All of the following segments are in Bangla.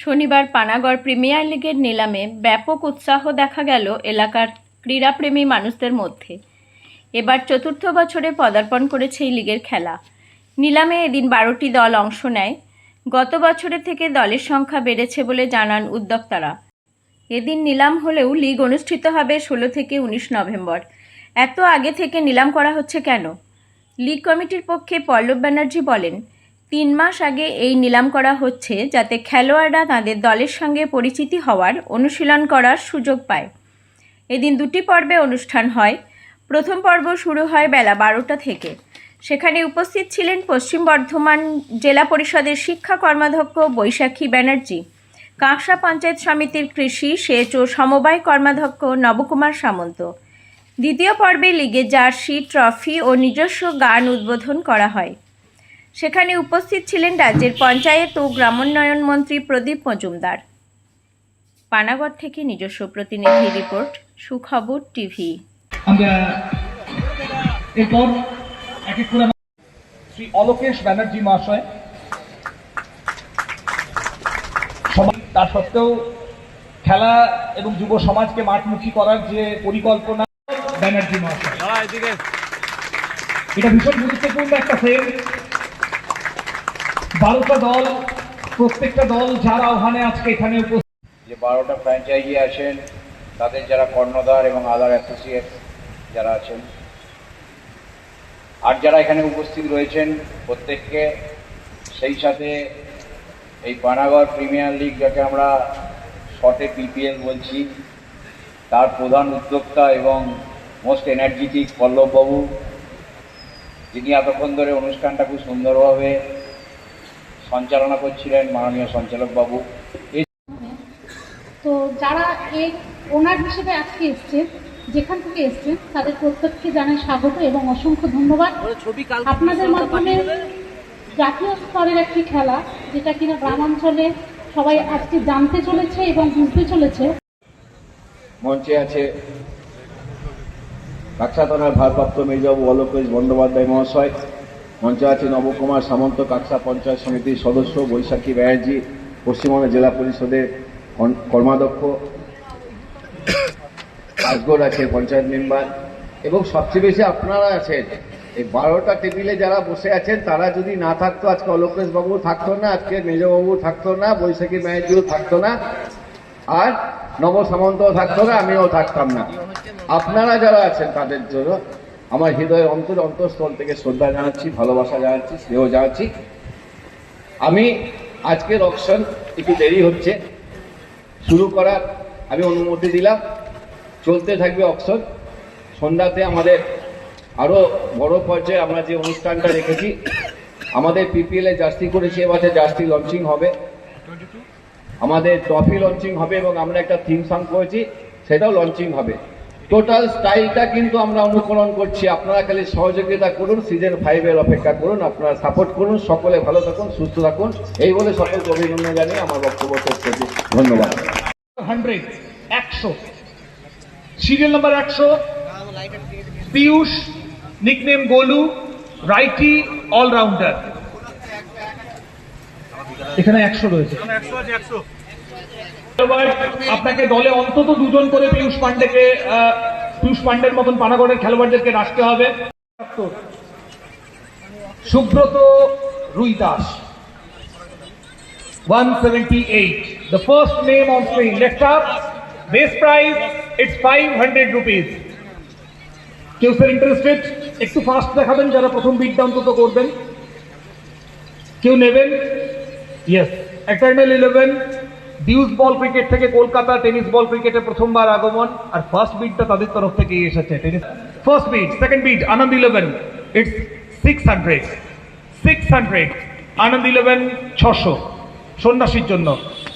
শনিবার পানাগড় প্রিমিয়ার লিগের নিলামে ব্যাপক উৎসাহ দেখা গেল এলাকার ক্রীড়াপ্রেমী মানুষদের মধ্যে। এবার চতুর্থ বছরে পদার্পণ করেছে এই লিগের খেলা। নিলামে এদিন বারোটি দল অংশ নেয়। গত বছরের থেকে দলের সংখ্যা বেড়েছে বলে জানান উদ্যোক্তারা। এদিন নিলাম হলেও লিগ অনুষ্ঠিত হবে ষোলো থেকে উনিশ নভেম্বর। এত আগে থেকে নিলাম করা হচ্ছে কেন? লিগ কমিটির পক্ষে পল্লব ব্যানার্জি বলেন তিন মাস আগে এই নিলাম করা হচ্ছে যাতে খেলোয়াড়রা তাদের দলের সঙ্গে পরিচিতি হওয়ার অনুশীলন করার সুযোগ পায়। এদিন দুটি পর্বে অনুষ্ঠান হয়। প্রথম পর্ব শুরু হয় বেলা বারোটা থেকে। সেখানে উপস্থিত ছিলেন পশ্চিম বর্ধমান জেলা পরিষদের শিক্ষা কর্মাধ্যক্ষ বৈশাখী ব্যানার্জি, কাঁকসা পঞ্চায়েত সমিতির কৃষি, সেচ ও সমবায় কর্মাধ্যক্ষ নবকুমার সামন্ত। দ্বিতীয় পর্বে লিগে জার্সি, ট্রফি ও নিজস্ব গান উদ্বোধন করা হয়। সেখানে উপস্থিত ছিলেন রাজ্যের পঞ্চায়েত ও গ্রামোন্নয়ন মন্ত্রী প্রদীপ মজুমদার। পানাগড় থেকে নিজস্ব প্রতিনিধি রিপোর্ট সুখবর টিভি। আমরা এরপর এক এক করে আমরা- শ্রী অলোকেশ ব্যানার্জি মহাশয়। তা সত্ত্বেও খেলা এবং যুব সমাজকে মাঠমুখী করার যে পরিকল্পনা ব্যানার্জি মহাশয়। এটা ভীষণ গুরুত্বপূর্ণ একটা ফ্রেম। বারোটা দল, প্রত্যেকটা দল যার আহ্বানে আজকে এখানে উপস্থিত। যে বারোটা ফ্র্যাঞ্চাইজি আছেন, তাদের যারা কর্ণধার এবং আদার অ্যাসোসিয়েট যারা আছেন, আর যারা এখানে উপস্থিত রয়েছেন প্রত্যেককে, সেই সাথে এই পানাগড় প্রিমিয়ার লিগ যাকে আমরা শর্টে পিপিএল বলছি, তার প্রধান উদ্যোক্তা এবং মোস্ট এনার্জেটিক পল্লববাবু, যিনি এতক্ষণ ধরে অনুষ্ঠানটা খুব সুন্দরভাবে সঞ্চালনা করছিলেন মাননীয় সঞ্চালকবাবু এই তো যারা এই ওনার হিসেবে আজকে এসছেন যেখান থেকে এসছেন তাদের প্রত্যেককে জানাই স্বাগত এবং অসংখ্য ধন্যবাদ। আপনাদের মাধ্যমে জাতীয় স্তরের একটি খেলা যেটা কিনা গ্রামাঞ্চলে সবাই আজকে জানতে চলেছে এবং বুঝতে চলেছে। মঞ্চে আছে কাকসা থানার ভারপ্রাপ্ত মেজবাবু অলোকেশ বন্দ্যোপাধ্যায় মহাশয় মঞ্চে আছে নবকুমার সামন্ত কাকসা পঞ্চায়েত সমিতির সদস্য বৈশাখী ব্যানার্জি, পশ্চিমবঙ্গ জেলা পরিষদের কর্মাধ্যক্ষ আসগর আছে পঞ্চায়েত মেম্বার, এবং সবচেয়ে বেশি আপনারা আছেন। এই বারোটা টেবিলে যারা বসে আছেন, তারা যদি না থাকতো, আজকে অলোকেশ বাবু থাকতো না, আজকে মেজবাবু থাকতো না, বৈশাখী ব্যানার্জিও থাকতো না, আর নব সামন্ত থাকতো না, আমিও থাকতাম না। আপনারা যারা আছেন, তাদের জন্য আমার হৃদয়ের অন্তর, অন্তঃস্থল থেকে শ্রদ্ধা জানাচ্ছি, ভালোবাসা জানাচ্ছি, স্নেহ জানাচ্ছি। আমি আজকের অপশন একটু দেরি হচ্ছে, শুরু করার আমি অনুমতি দিলাম। চলতে থাকবে অপশন সন্ধ্যাতে আমাদের আরও বড় পর্যায়ে আমরা যে অনুষ্ঠানটা রেখেছি, আমাদের পিপিএল জার্সি করেছি এবছর জার্সি লঞ্চিং হবে। আমাদের ট্রফি লঞ্চিং হবে এবং আমরা একটা থিম সং করেছি, সেটাও লঞ্চিং হবে। টোটাল স্টাইলটা কিন্তু আমরা অনুকরণ করছি। আপনারা খালি সহযোগিতা করুন সিজন ফাইভের অপেক্ষা করুন আপনারা সাপোর্ট করুন সকলে ভালো থাকুন সুস্থ থাকুন। এই বলে সকলকে অভিনন্দন জানিয়ে আমার বক্তব্য শেষ করছি। ধন্যবাদ। হান্ড্রেড একশো। সিরিয়াল নাম্বার একশো। Piyush nickname Golu righty allrounder এখানে একশো রয়েছে। এবার আপনাকে দলে অন্তত দুজন করে পিয়ুষ পান্ডেকে পিয়ুষ পান্ডের মতন পানাগড়ের খেলোয়াড়দেরকে রাখতে হবে Subrata Rui Das 178. The first name on screen. Left up. Base price, it's 500 rupees. কেউ স্যার ইন্টারেস্টেড একটু ফাস্ট দেখাবেন যারা প্রথম বিটটা অন্তত করবেন কেউ নেবেন yes eternal eleven deuce ball cricket থেকে কলকাতা টেনিস বল ক্রিকেটে প্রথমবার আগমন আর ফার্স্ট বিটটা তাদের তরফ থেকে এসেছে। Tennis first bid second bid Anand eleven it's six hundred six hundred Anand eleven ছশো, সন্ন্যাসীর জন্য।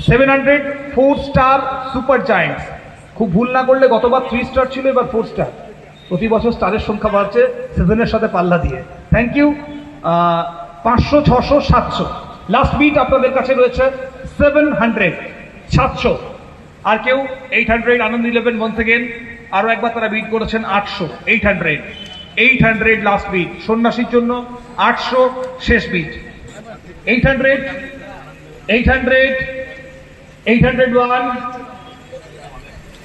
Seven hundred four star super giants খুব ভুল না করলে গতবার থ্রি স্টার ছিল, এবার ফোর স্টার প্রতি বছর স্টারের সংখ্যা বাড়ছে সিজনের সাথে পাল্লা দিয়ে। থ্যাংক ইউ পাঁচশো, ছশো, সাতশো। লাস্ট বিট আপনাদের কাছে রয়েছে সেভেন হান্ড্রেড সাতশো। আর কেউ eight hundred Anand eleven one second আরও একবার তারা বিট করেছেন আটশো। Eight hundred eight hundred last bid সন্ন্যাসীর জন্য আটশো শেষ bit eight hundred eight hundred 801,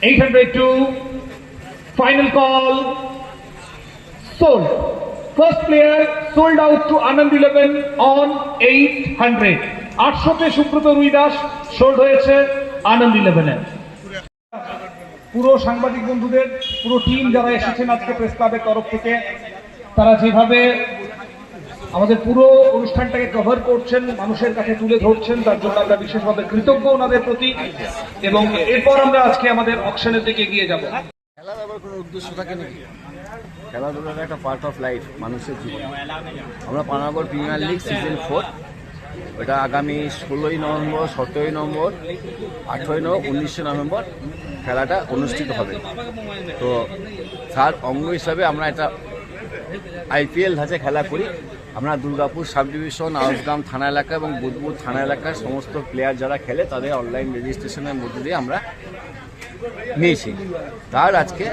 802, final call, sold. First player sold out to Anand 11 on 800. আটশোতে সুব্রত রুই দাস সোল্ড হয়েছে। আনন্দ ইলেভেনে পুরো সাংবাদিক বন্ধুদের, পুরো টিম যারা এসেছেন আজকে প্রেস ক্লাবের তরফ থেকে, তারা যেভাবে আমাদের পুরো অনুষ্ঠানটাকে কভার করছেন, মানুষের কাছে তুলে ধরছেন, তার জন্য আমরা বিশেষভাবে কৃতজ্ঞ ওনাদের প্রতি এবং এরপর আমরা আজকে আমাদের অকশনের দিকে এগিয়ে যাব। খেলার আবার কোনো উদ্দেশ্য থাকে নাকি? খেলাধুলার একটা পার্ট অফ লাইফ মানুষের জীবন। আমরা Panagarh premier league season four এটা আগামী ষোলোই নভেম্বর, সতেরোই নভেম্বর, আঠেরোই নভেম্বর, উনিশে নভেম্বর খেলাটা অনুষ্ঠিত হবে। তো তার অঙ্গ হিসাবে আমরা একটা আইপিএল ধাঁচে খেলা করি। আমরা দুর্গাপুর সাব ডিভিশন আউসগ্রাম থানা এলাকা এবং বুধবুধ থানা এলাকার সমস্ত প্লেয়ার যারা খেলে তাদের অনলাইন রেজিস্ট্রেশনের মধ্যে দিয়ে আমরা নিয়েছি। তার আজকে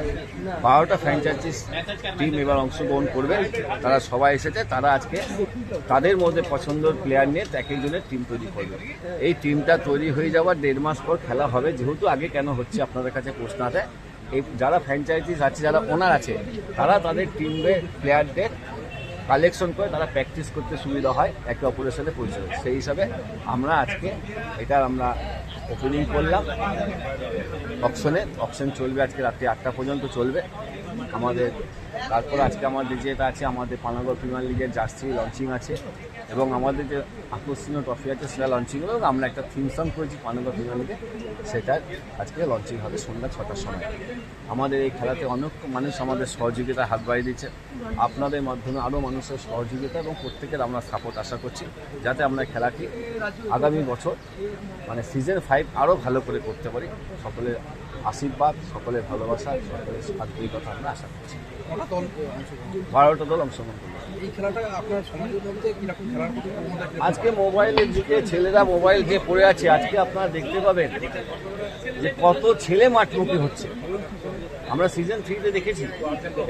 বারোটা ফ্র্যাঞ্চাইজিস টিম এবার অংশগ্রহণ করবে। তারা সবাই এসেছে, তারা আজকে তাদের মধ্যে পছন্দের প্লেয়ার নিয়ে এক একজনের টিম তৈরি করবে। এই টিমটা তৈরি হয়ে যাওয়ার দেড় মাস পর খেলা হবে। যেহেতু আগে কেন হচ্ছে আপনাদের কাছে প্রশ্ন আছে, এই যারা ফ্র্যাঞ্চাইজিস আছে, যারা ওনার আছে, তারা তাদের টিমের প্লেয়ারদের কালেকশন করে তারা প্র্যাকটিস করতে সুবিধা হয়, একে অপরের সাথে পরিচয় সেই হিসাবে আমরা আজকে এটা আমরা ওপেনিং করলাম। অপশনে অপশন চলবে আজকে রাত্রি আটটা পর্যন্ত চলবে। আমাদের তারপর আজকে আমাদের যেটা আছে, আমাদের পানাগড় প্রিমিয়ার লিগের জার্সি লঞ্চিং আছে এবং আমাদের যে আকর্ষণীয় ট্রফি আছে সেটা লঞ্চিং হলো এবং আমরা একটা থিম সং করেছি পানাগড় প্রিমিয়ার লিগে সেটা আজকে লঞ্চিং হবে সন্ধ্যা ছটার সময়। আমাদের এই খেলাতে অনেক মানুষ আমাদের সহযোগিতা হাত বাড়িয়ে দিচ্ছে আপনাদের মাধ্যমে আরও মানুষের সহযোগিতা এবং প্রত্যেকের আমরা সাপোর্ট আশা করছি, যাতে আমরা খেলাটি আগামী বছর মানে সিজন ফাইভ আরও ভালো করে করতে পারি। সকলের আশীর্বাদ, সকলের ভালোবাসা, সকলের আন্তরিকতা আমরা আশা করছি। বারোটা দল অংশগ্রহণ? আজকে মোবাইলের যুগে ছেলেরা মোবাইল যে পড়ে আছে। আজকে আপনারা দেখতে পাবেন যে কত ছেলে মাঠমুখী হচ্ছে। আমরা সিজন থ্রিতে দেখেছি।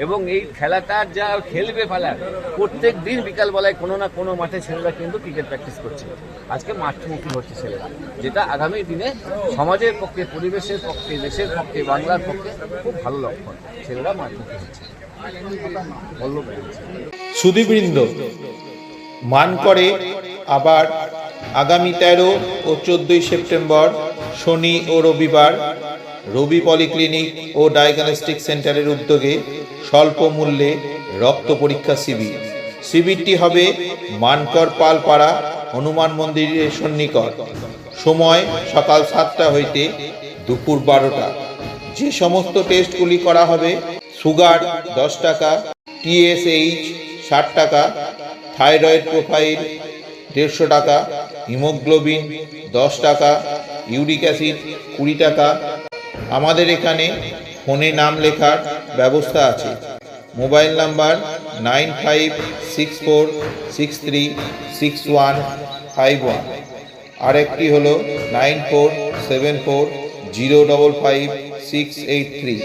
এবং এই খেলাটা যা খেলবে ফেলা প্রত্যেক দিন বিকালবেলায় কোনো না কোনো মাঠে ছেলেরা কিন্তু ক্রিকেট প্র্যাকটিস করছে। আজকে মাঠমুখী হচ্ছে ছেলেরা, যেটা আগামী দিনে সমাজের পক্ষে, পরিবেশের পক্ষে, দেশের পক্ষে, বাংলার পক্ষে খুব ভালো লক্ষণ। ছেলেরা মাঠমুখী হচ্ছে। সুদীবৃন্দ মান করে আবার আগামী তেরো ও চোদ্দই সেপ্টেম্বর, শনি ও রবিবার রবি পলিক্লিনিক ও ডায়াগনস্টিক সেন্টারের উদ্যোগে স্বল্প মূল্যে রক্ত পরীক্ষা শিবির। শিবিরটি হবে মানকর পালপাড়া হনুমান মন্দিরের সন্নিকট। সময় সকাল সাতটা হইতে দুপুর বারোটা। যে সমস্ত টেস্টগুলি করা হবে, সুগার দশ টাকা টিএসএইচ ষাট টাকা, থাইরয়েড প্রোফাইল দেড়শো টাকা, হিমোগ্লোবিন দশ টাকা, ইউরিক অ্যাসিড কুড়ি টাকা আমাদের এখানে ফোনে নাম লেখার ব্যবস্থা আছে। Mobile number nine five six four six three six one five one. আরেকটি হলো nine four seven four zero double five six eight three.